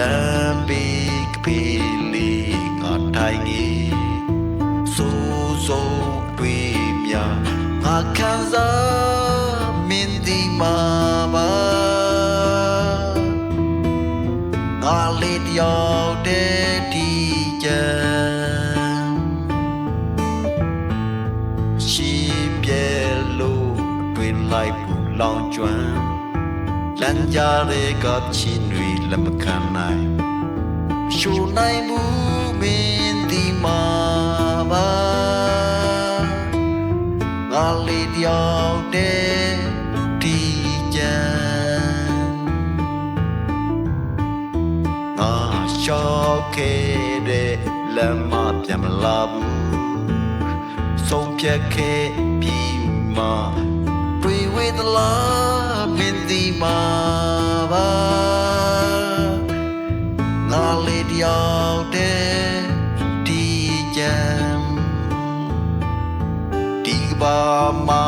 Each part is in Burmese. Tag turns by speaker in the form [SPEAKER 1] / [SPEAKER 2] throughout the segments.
[SPEAKER 1] တမ်းပေကပေလေးငါထိုင်နေစိုးစိုးတွေ့မြငါခံစားမင်းဒီမှာပါငါလေးတယောက်တည်းဒီ ကြံရှိပြဲလို့တွင်လိုက်ဘူးလောင်ကျွမ်းလမ်းကြားတွေကချီနွေလက်မခံနိုင်ရှူနိုင်ဘူးမင်းဒီမှာပါငါလေးတယောက်တည်းဒီကြံငါရှောက်ခဲ့တဲ့လမ်းမပြန်မလာဘူးဆုံးဖြတ်ခဲ့ပြီးမှတွေ့ဝေသ လားမင်းဒီမှာပါငါလေးတယောက်တည်းဒီကြံဒီကဘာမှာ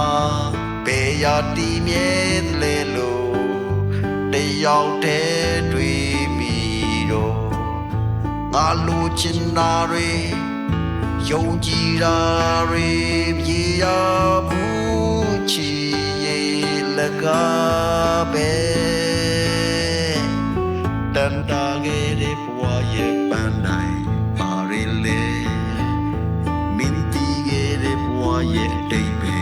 [SPEAKER 1] ပေရတီမြဲသလဲလို့တယောက်တည်းတွေ့မိတော့ငါလိုချင်တာတွေယုံကြည်တာတွေပြေရဘူးချီရဲ့လကား န်းတိုင်းပါရလေမင်းတီခဲ့တဲ့ဘဝရဲ့အတိတ်ပဲပါ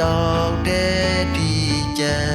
[SPEAKER 1] ငါလေးတယောက်တည်းဒီကြံ